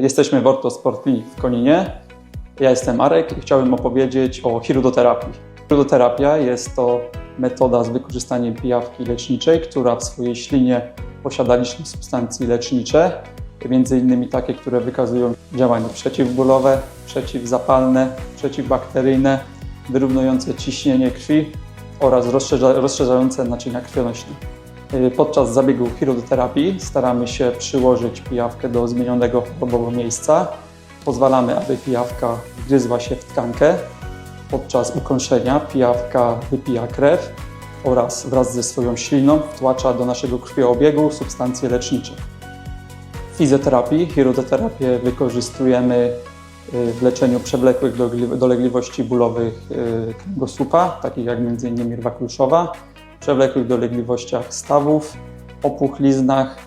Jesteśmy w Ortosport Clinic w Koninie. Ja jestem Arek i chciałbym opowiedzieć o hirudoterapii. Hirudoterapia jest to metoda z wykorzystaniem pijawki leczniczej, która w swojej ślinie posiada liczne substancje lecznicze, innymi takie, które wykazują działanie przeciwbólowe, przeciwzapalne, przeciwbakteryjne, wyrównujące ciśnienie krwi oraz rozszerza, rozszerzające naczynia krwionośne. Y, Podczas zabiegu hirudoterapii staramy się przyłożyć pijawkę do zmienionego chorobowo miejsca. Pozwalamy, aby pijawka wgryzła się w tkankę. Podczas ukończenia pijawka wypija krew oraz wraz ze swoją śliną wtłacza do naszego krwioobiegu substancje lecznicze. W fizjoterapii hirudoterapię wykorzystujemy y, w leczeniu przewlekłych dolegli- dolegliwości bólowych y, kręgosłupa, takich jak m.in. rwa kluszowa, przewlekłych dolegliwościach stawów, opuchliznach,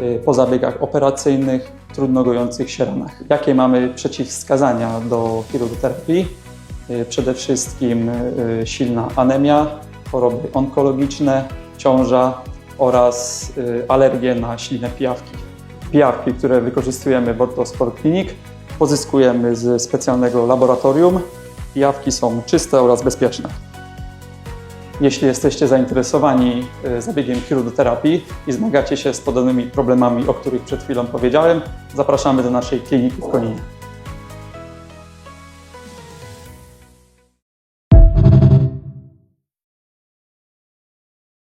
y, po zabiegach operacyjnych, trudno gojących się ranach. Jakie mamy przeciwwskazania do hirudoterapii? Y, Przede wszystkim y, silna anemia, choroby onkologiczne, ciąża oraz alergie na ślinę pijawki. Pijawki, które wykorzystujemy w Ortosport Clinic, pozyskujemy z specjalnego laboratorium. Pijawki są czyste oraz bezpieczne. Jeśli jesteście zainteresowani y, zabiegiem hirudoterapii i zmagacie się z podobnymi problemami, o których przed chwilą powiedziałem, zapraszamy do naszej kliniki w Koninie.